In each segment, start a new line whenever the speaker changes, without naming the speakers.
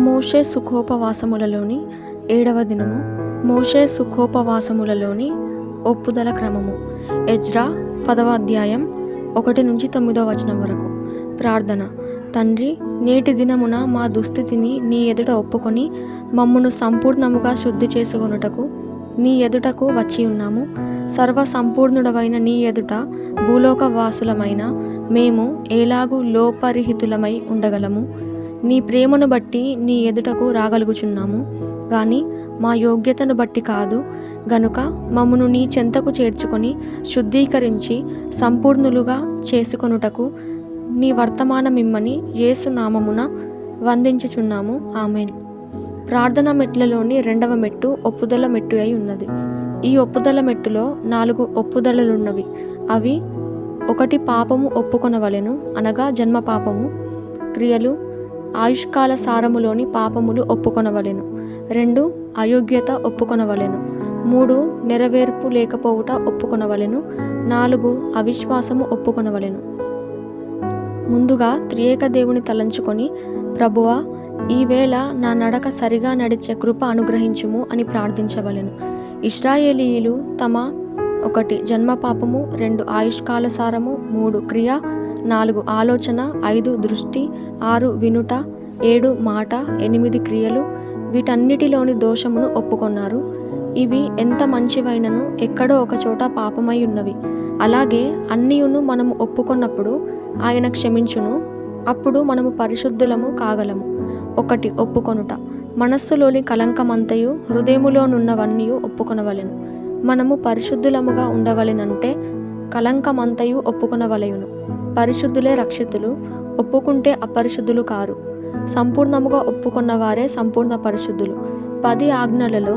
మోషే సుఖోపవాసములలోని ఏడవ దినము. మోషే సుఖోపవాసములలోని ఒప్పుదల క్రమము. ఎజ్రా పదవ అధ్యాయం ఒకటి నుంచి తొమ్మిదవ వచనం వరకు. ప్రార్థన. తండ్రి నేటి దినమున మా దుస్థితిని నీ ఎదుట ఒప్పుకొని మమ్మును సంపూర్ణముగా శుద్ధి చేసుకొనుటకు నీ ఎదుటకు వచ్చి ఉన్నాము. సర్వ సంపూర్ణుడవైన నీ ఎదుట భూలోక వాసులమైన మేము ఎలాగూ లోపరిహితులమై ఉండగలము. నీ ప్రేమను బట్టి నీ ఎదుటకు రాగలుగుచున్నాము. కానీ మా యోగ్యతను బట్టి కాదు. గనుక మమ్మను నీ చెంతకు చేర్చుకొని శుద్ధీకరించి సంపూర్ణులుగా చేసుకొనుటకు నీ వర్తమానమిమ్మని యేసు నామమున వందించుచున్నాము. ఆమెన్. ప్రార్థన మెట్లలోని రెండవ మెట్టు ఒప్పుదల మెట్టు అయి ఉన్నది. ఈ ఒప్పుదల మెట్టులో నాలుగు ఒప్పుదలలున్నవి. అవి ఒకటి పాపము ఒప్పుకొనవలెను అనగా జన్మ పాపము క్రియలు ఆయుష్కాల సారములోని పాపములు ఒప్పుకొనవలెను. రెండు అయోగ్యత ఒప్పుకొనవలెను. మూడు నెరవేర్పు లేకపోవుట ఒప్పుకొనవలెను. నాలుగు అవిశ్వాసము ఒప్పుకొనవలెను. ముందుగా త్రియేక దేవుని తలంచుకొని ప్రభువా ఈవేళ నా నడక సరిగా నడిచే కృప అనుగ్రహించుము అని ప్రార్థించవలెను. ఇస్రాయేలీయులు తమ ఒకటి జన్మ పాపము రెండు ఆయుష్కాల సారము మూడు క్రియ నాలుగు ఆలోచన ఐదు దృష్టి ఆరు వినుట ఏడు మాట ఎనిమిది క్రియలు. వీటన్నిటిలోని దోషమును ఒప్పుకొన్నారు. ఇవి ఎంత మంచివైనను ఎక్కడో ఒక చోట పాపమై ఉన్నవి. అలాగే అన్నియును మనము ఒప్పుకొన్నప్పుడు ఆయన క్షమించును. అప్పుడు మనము పరిశుద్ధులము కాగలము. ఒకటి ఒప్పుకొనుట. మనస్సులోని కలంకమంతయు హృదయములోనున్నవన్నీ ఒప్పుకొనవలెను. మనము పరిశుద్ధులముగా ఉండవలెనంటే కలంకమంతయు ఒప్పుకొనవలయును పరిశుద్ధులే రక్షితులు ఒప్పుకుంటే అపరిశుద్ధులు కారు. సంపూర్ణముగా ఒప్పుకున్న వారే సంపూర్ణ పరిశుద్ధులు. పది ఆజ్ఞలలో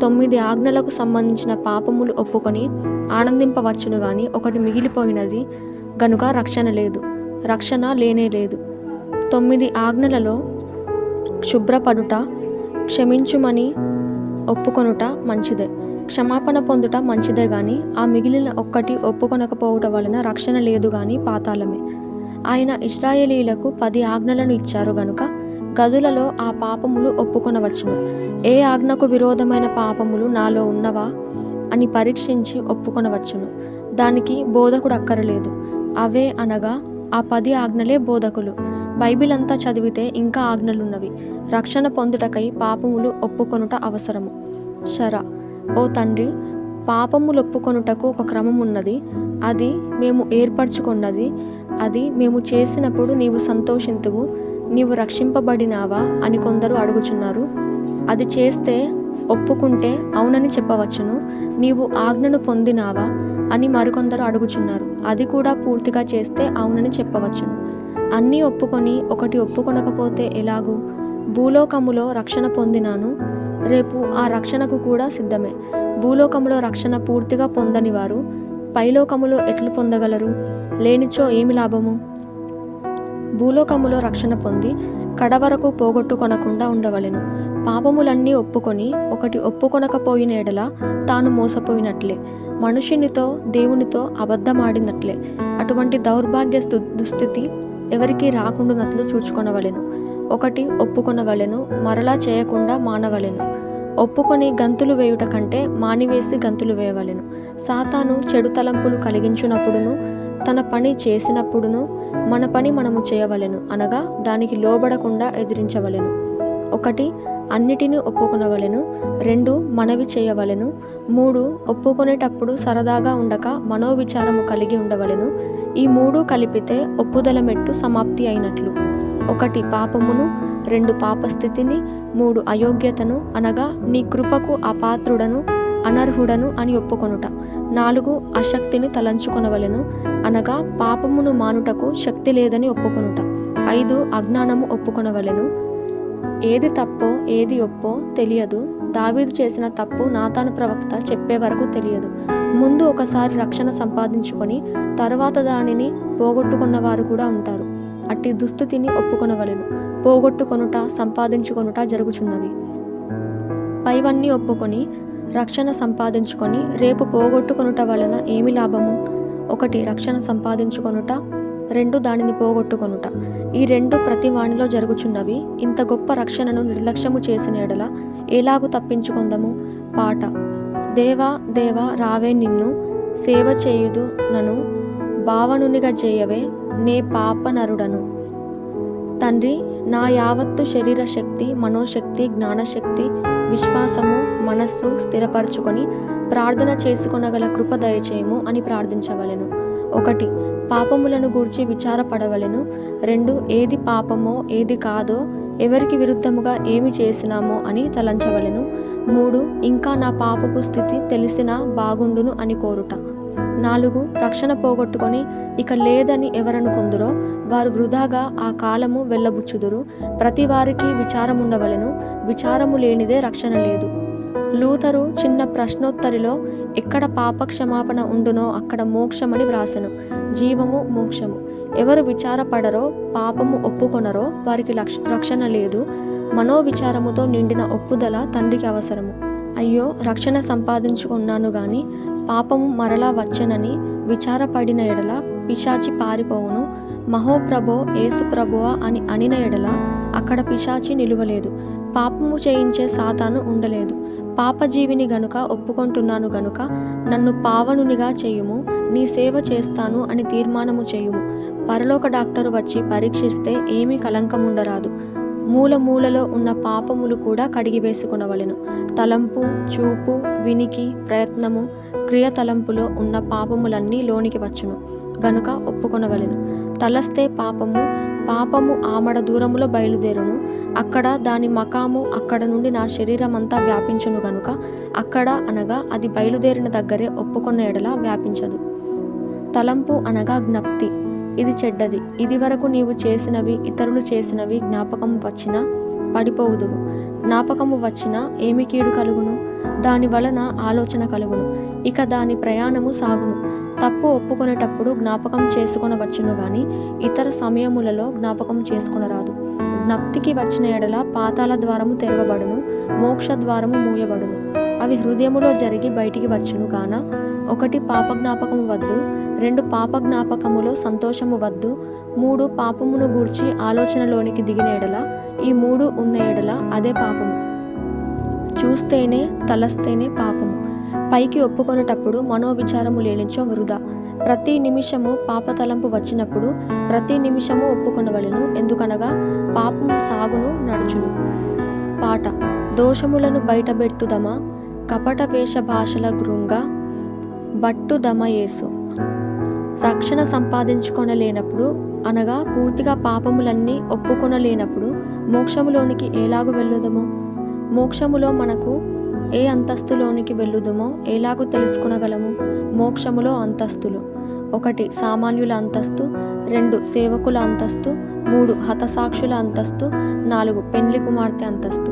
తొమ్మిది ఆజ్ఞలకు సంబంధించిన పాపములు ఒప్పుకొని ఆనందింపవచ్చును గాని ఒకటి మిగిలిపోయినది గనుక రక్షణ లేదు రక్షణ లేనే లేదు. తొమ్మిది ఆజ్ఞలలో శుభ్రపడుట క్షమించుమని ఒప్పుకొనుట మంచిదే. క్షమాపణ పొందుట మంచిదే గాని ఆ మిగిలిన ఒక్కటి ఒప్పుకొనకపోవటం వలన రక్షణ లేదు గాని పాతాళమే. ఆయన ఇస్రాయేలీలకు పది ఆజ్ఞలను ఇచ్చారు గనుక గదులలో ఆ పాపములు ఒప్పుకొనవచ్చును. ఏ ఆజ్ఞకు విరోధమైన పాపములు నాలో ఉన్నవా అని పరీక్షించి ఒప్పుకొనవచ్చును. దానికి బోధకుడు అక్కరలేదు. అవే అనగా ఆ పది ఆజ్ఞలే బోధకులు. బైబిల్ అంతా చదివితే ఇంకా ఆజ్ఞలున్నవి. రక్షణ పొందుటకై పాపములు ఒప్పుకొనుట అవసరము. శరా ఓ తండ్రి పాపములు ఒప్పుకొనుటకు ఒక క్రమం ఉన్నది. అది మేము ఏర్పరచుకున్నది. అది మేము చేసినప్పుడు నీవు సంతోషింతువు నీవు రక్షింపబడినావా అని కొందరు అడుగుచున్నారు. అది చేస్తే ఒప్పుకుంటే అవునని చెప్పవచ్చును. నీవు ఆజ్ఞను పొందినావా అని మరికొందరు అడుగుచున్నారు. అది కూడా పూర్తిగా చేస్తే అవునని చెప్పవచ్చును. అన్నీ ఒప్పుకొని ఒకటి ఒప్పుకొనకపోతే ఎలాగూ? భూలోకములో రక్షణ పొందినాను. రేపు ఆ రక్షణకు కూడా సిద్ధమే. భూలోకములో రక్షణ పూర్తిగా పొందని వారు పైలోకములో ఎట్లు పొందగలరు? లేనిచో ఏమి లాభము? భూలోకములో రక్షణ పొంది కడవరకు పోగొట్టుకొనకుండా ఉండవలెను. పాపములన్నీ ఒప్పుకొని ఒకటి ఒప్పుకొనకపోయిన ఎడల తాను మోసపోయినట్లే. మనుషునితో దేవునితో అబద్ధమాడినట్లే. అటువంటి దౌర్భాగ్య దుస్థితి ఎవరికీ రాకుండానట్లు చూచుకొనవలెను. ఒకటి ఒప్పుకొనవలెను మరలా చేయకుండా మానవలెను. ఒప్పుకొని గంతులు వేయుట కంటే మానివేసి గంతులు వేయవలెను. సాతాను చెడు తలంపులు కలిగించినప్పుడును తన పని చేసినప్పుడును మన పని మనము చేయవలెను అనగా దానికి లోబడకుండా ఎదిరించవలెను. ఒకటి అన్నిటినీ ఒప్పుకొనవలెను. రెండు మనవి చేయవలెను. మూడు ఒప్పుకునేటప్పుడు సరదాగా ఉండక మనోవిచారము కలిగి ఉండవలెను. ఈ మూడు కలిపితే ఒప్పుదల మెట్టు సమాప్తి అయినట్లు. ఒకటి పాపమును రెండు పాపస్థితిని మూడు అయోగ్యతను అనగా నీ కృపకు అపాత్రుడను అనర్హుడను అని ఒప్పుకొనుట. నాలుగు అశక్తిని తలంచుకొనవలెను అనగా పాపమును మానుటకు శక్తి లేదని ఒప్పుకొనుట. ఐదు అజ్ఞానము ఒప్పుకొనవలెను. ఏది తప్పో ఏది ఒప్పో తెలియదు. దావీదు చేసిన తప్పు నాతాను ప్రవక్త చెప్పే వరకు తెలియదు. ముందు ఒకసారి రక్షణ సంపాదించుకొని తరువాత దానిని పోగొట్టుకున్న వారు కూడా ఉంటారు. అట్టి దుస్థితిని ఒప్పుకొనవలెను. పోగొట్టుకొనుట సంపాదించుకొనుట జరుగుచున్నవి పైవన్నీ ఒప్పుకొని రక్షణ సంపాదించుకొని రేపు పోగొట్టుకొనుట వలన ఏమి లాభము? ఒకటి రక్షణ సంపాదించుకొనుట రెండు దానిని పోగొట్టుకొనుట. ఈ రెండు ప్రతి వాణిలో జరుగుచున్నవి. ఇంత గొప్ప రక్షణను నిర్లక్ష్యము చేసిన ఎడల ఎలాగు తప్పించుకొందము? పాట. దేవా దేవా రావే నిన్ను సేవ చేయుదు నను భావనునిగా చేయవే నే పాపనరుడను. తండ్రి నా యావత్తు శరీర శక్తి మనోశక్తి జ్ఞానశక్తి విశ్వాసము మనస్సు స్థిరపరచుకొని ప్రార్థన చేసుకొనగల కృప దయచేయము అని ప్రార్థించవలెను. ఒకటి పాపములను గూర్చి విచారపడవలెను. రెండు ఏది పాపమో ఏది కాదో ఎవరికి విరుద్ధముగా ఏమి చేసినామో అని తలంచవలను. మూడు ఇంకా నా పాపపు స్థితి తెలిసినా బాగుండును అని కోరుట. నాలుగు రక్షణ పోగొట్టుకొని ఇక లేదని ఎవరనుకొందురో వారు వృధాగా ఆ కాలము వెళ్ళబుచ్చుదురు. ప్రతి వారికి విచారముండవలెను విచారము లేనిదే రక్షణ లేదు. లూథరు చిన్న ప్రశ్నోత్తరిలో ఎక్కడ పాప క్షమాపణ ఉండునో అక్కడ మోక్షమని వ్రాసెను. జీవము మోక్షము. ఎవరు విచారపడరో పాపము ఒప్పుకొనరో వారికి లక్ష రక్షణ లేదు. మనోవిచారముతో నిండిన ఒప్పుదల తండ్రికి అవసరము. అయ్యో రక్షణ సంపాదించుకున్నాను గాని పాపము మరలా వచ్చనని విచారపడిన ఎడల పిశాచి పారిపోవును. మహోప్రభో ఏసుప్రభువ అని అనిన ఎడల అక్కడ పిశాచి నిలువలేదు. పాపము చేయించే సాతాను ఉండలేదు. పాపజీవిని గనుక ఒప్పుకుంటున్నాను గనుక నన్ను పావనునిగా చేయుము. నీ సేవ చేస్తాను అని తీర్మానము చేయుము. పరలోక డాక్టరు వచ్చి పరీక్షిస్తే ఏమీ కలంకముండరాదు మూల మూలలో ఉన్న పాపములు కూడా కడిగివేసుకునవలెను. తలంపు చూపు వినికి ప్రయత్నము క్రియ తలంపులో ఉన్న పాపములన్నీ లోనికి వచ్చును గనుక ఒప్పుకొనవలెను. తలస్తే పాపము పాపము ఆమడ దూరములో బయలుదేరును అక్కడ దాని మకాము అక్కడ నుండి నా శరీరమంతా వ్యాపించును గనుక అక్కడ అనగా అది బయలుదేరిన దగ్గరే ఒప్పుకున్న ఎడల వ్యాపించదు. తలంపు అనగా జ్ఞప్తి ఇది చెడ్డది. ఇది వరకు నీవు చేసినవి ఇతరులు చేసినవి జ్ఞాపకము వచ్చినా పడిపోవుదువు. జ్ఞాపకము వచ్చినా ఏమి కీడు కలుగును? దాని వలన ఆలోచన కలుగును. ఇక దాని ప్రయాణము సాగును. తప్పు ఒప్పుకొనేటప్పుడు జ్ఞాపకం చేసుకొనవచ్చును గాని ఇతర సమయములలో జ్ఞాపకం చేసుకొనరాదు. జ్ఞప్తికి వచ్చిన ఎడల పాతాల ద్వారము తెరవబడును మోక్ష ద్వారము మూయబడును. అవి హృదయములో జరిగి బయటికి వచ్చును గాన ఒకటి పాప జ్ఞాపకము వద్దు రెండు పాప జ్ఞాపకములో సంతోషము వద్దు మూడు పాపమును గూర్చి ఆలోచనలోనికి దిగిన ఎడల ఈ మూడు ఉన్న ఎడల అదే పాపము. చూస్తేనే తలస్తేనే పాపము. పైకి ఒప్పుకొనేటప్పుడు మనోవిచారము లేనిచో వృధా. ప్రతి నిమిషము పాపతలంపు వచ్చినప్పుడు ప్రతి నిమిషము ఒప్పుకొనవలను ఎందుకనగా పాపం సాగును నడుచును. పాట. దోషములను బయటబెట్టుదమా కపట వేష భాషల గృంగ బట్టుదమ యేసు. రక్షణ సంపాదించుకొనలేనప్పుడు అనగా పూర్తిగా పాపములన్నీ ఒప్పుకొనలేనప్పుడు మోక్షములోనికి ఎలాగు వెళ్ళుదము? మోక్షములో మనకు ఏ అంతస్తులోనికి వెళ్ళుదుమో ఎలాగూ తెలుసుకునగలము? మోక్షములో అంతస్తులు. ఒకటి సామాన్యుల అంతస్తు. రెండు సేవకుల అంతస్తు. మూడు హతసాక్షుల అంతస్తు. నాలుగు పెండ్లి కుమార్తె అంతస్తు.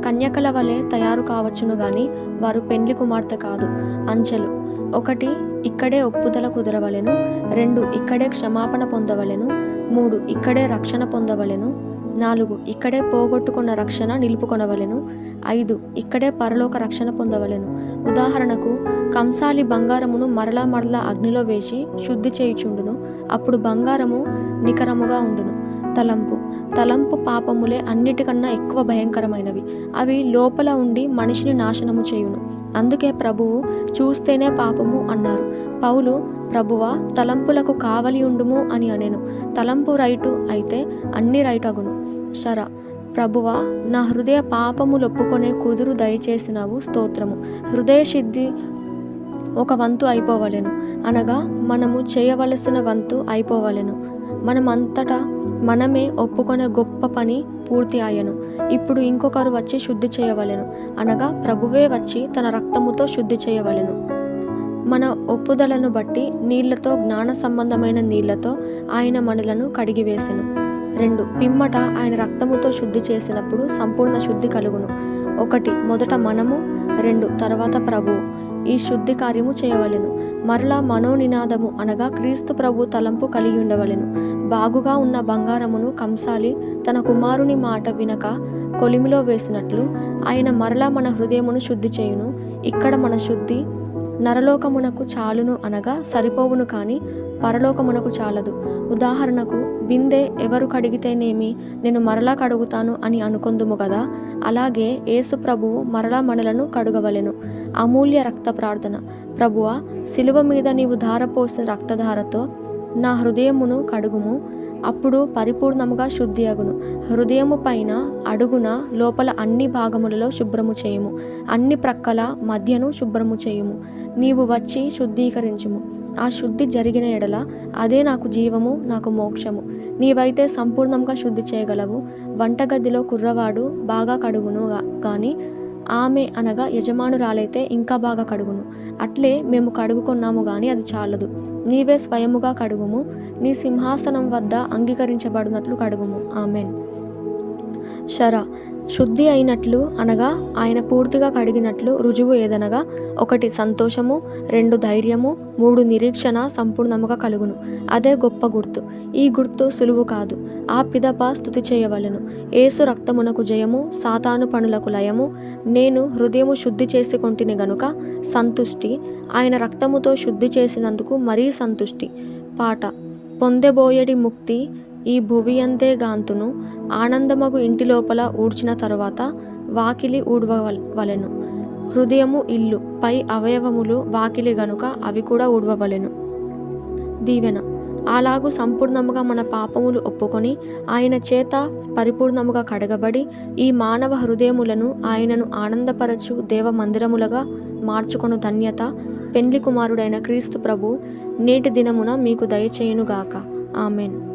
కన్యకల వలె తయారు కావచ్చును గాని వారు పెండ్లి కుమార్తె కాదు. అంచెలు. ఒకటి ఇక్కడే ఒప్పుదల కుదరవలెను. రెండు ఇక్కడే క్షమాపణ పొందవలెను. మూడు ఇక్కడే రక్షణ పొందవలెను. నాలుగు ఇక్కడే పోగొట్టుకున్న రక్షణ నిలుపుకొనవలెను. ఐదు ఇక్కడే పరలోక రక్షణ పొందవలెను. ఉదాహరణకు కంసాలి బంగారమును మరలా మరలా అగ్నిలో వేసి శుద్ధి చేయుచుండును. అప్పుడు బంగారము నికరముగా ఉండును. తలంపు. తలంపు పాపములే అన్నిటికన్నా ఎక్కువ భయంకరమైనవి. అవి లోపల ఉండి మనిషిని నాశనము చేయును. అందుకే ప్రభువు చూస్తేనే పాపము అన్నారు. పౌలు ప్రభువా తలంపులకు కావలి ఉండుము అని అనెను. తలంపు రైటు అయితే అన్ని రైట్ అగును శర ప్రభువ నా హృదయ పాపములొప్పుకొనే కుదురు దయచేసినావు స్తోత్రము. హృదయ సిద్ధి ఒక వంతు అయిపోవలెను. అనగా మనము చేయవలసిన వంతు అయిపోవలెను. మనమంతటా మనమే ఒప్పుకొనే గొప్ప పని పూర్తి అయ్యను. ఇప్పుడు ఇంకొకరు వచ్చి శుద్ధి చేయవలెను. అనగా ప్రభువే వచ్చి తన రక్తముతో శుద్ధి చేయవలెను. మన ఒప్పుదలను బట్టి నీళ్ళతో జ్ఞాన సంబంధమైన నీళ్ళతో ఆయన మనలను కడిగివేసెను. రెండు పిమ్మట ఆయన రక్తముతో శుద్ధి చేసినప్పుడు సంపూర్ణ శుద్ధి కలుగును. ఒకటి మొదట మనము రెండు తర్వాత ప్రభువు ఈ శుద్ధి కార్యము చేయవలెను. మరలా మనోనినాదము అనగా క్రీస్తు ప్రభు తలంపు కలిగి ఉండవలెను. బాగుగా ఉన్న బంగారమును కంసాలి తన కుమారుని మాట వినక కొలిమిలో వేసినట్లు ఆయన మరలా మన హృదయమును శుద్ధి చేయును. ఇక్కడ మన శుద్ధి నరలోకమునకు చాలును అనగా సరిపోవును కానీ పరలోకమునకు చాలదు. ఉదాహరణకు బిందె ఎవరు కడిగితేనేమి నేను మరలా కడుగుతాను అని అనుకొందుము కదా అలాగే యేసు ప్రభువు మరలా మనలను కడుగవలెను. అమూల్య రక్త ప్రార్థన. ప్రభువ శిలువ మీద నీవు ధారపోసిన రక్తధారతో నా హృదయమును కడుగుము. అప్పుడు పరిపూర్ణముగా శుద్ధి అగును హృదయము పైన అడుగున లోపల అన్ని భాగములలో శుభ్రము చేయుము. అన్ని ప్రక్కల మధ్యను శుభ్రము చేయుము. నీవు వచ్చి శుద్ధీకరించుము. ఆ శుద్ధి జరిగిన ఎడల అదే నాకు జీవము నాకు మోక్షము. నీవైతే సంపూర్ణంగా శుద్ధి చేయగలవు. వంటగదిలో కుర్రవాడు బాగా కడుగును కానీ ఆమె అనగా యజమానురాలైతే ఇంకా బాగా కడుగును. అట్లే మేము కడుగుకున్నాము గాని అది చాలదు. నీవే స్వయముగా కడుగుము. నీ సింహాసనం వద్ద అంగీకరించబడినట్లు కడుగుము. ఆమెన్. షరా. శుద్ధి అయినట్లు అనగా ఆయన పూర్తిగా కడిగినట్లు రుజువు ఏదనగా ఒకటి సంతోషము రెండు ధైర్యము మూడు నిరీక్షణ సంపూర్ణముగా కలుగును. అదే గొప్ప గుర్తు. ఈ గుర్తు సులువు కాదు. ఆ పిదప స్థుతి చేయవలెను. ఏసు రక్తమునకు జయము సాతాను పనులకు లయము నేను హృదయము శుద్ధి చేసుకొంటిని గనుక సంతుష్టి ఆయన రక్తముతో శుద్ధి చేసినందుకు మరీ సంతుష్టి. పాట. పొందబోయడి ముక్తి ఈ భువియంతే గాంతును ఆనందమగు ఇంటి లోపల ఊడ్చిన తరువాత వాకిలి ఊడ్వవలెను. హృదయము ఇల్లు పై అవయవములు వాకిలి గనుక అవి కూడా ఊడవవలెను. దీవెన. అలాగూ సంపూర్ణముగా మన పాపములు ఒప్పుకొని ఆయన చేత పరిపూర్ణముగా కడగబడి ఈ మానవ హృదయములను ఆయనను ఆనందపరచు దేవ మందిరములుగా మార్చుకొను ధన్యత. పెండ్లి కుమారుడైన క్రీస్తు ప్రభు నేటి దినమున మీకు దయచేయునుగాక. ఆమెన్.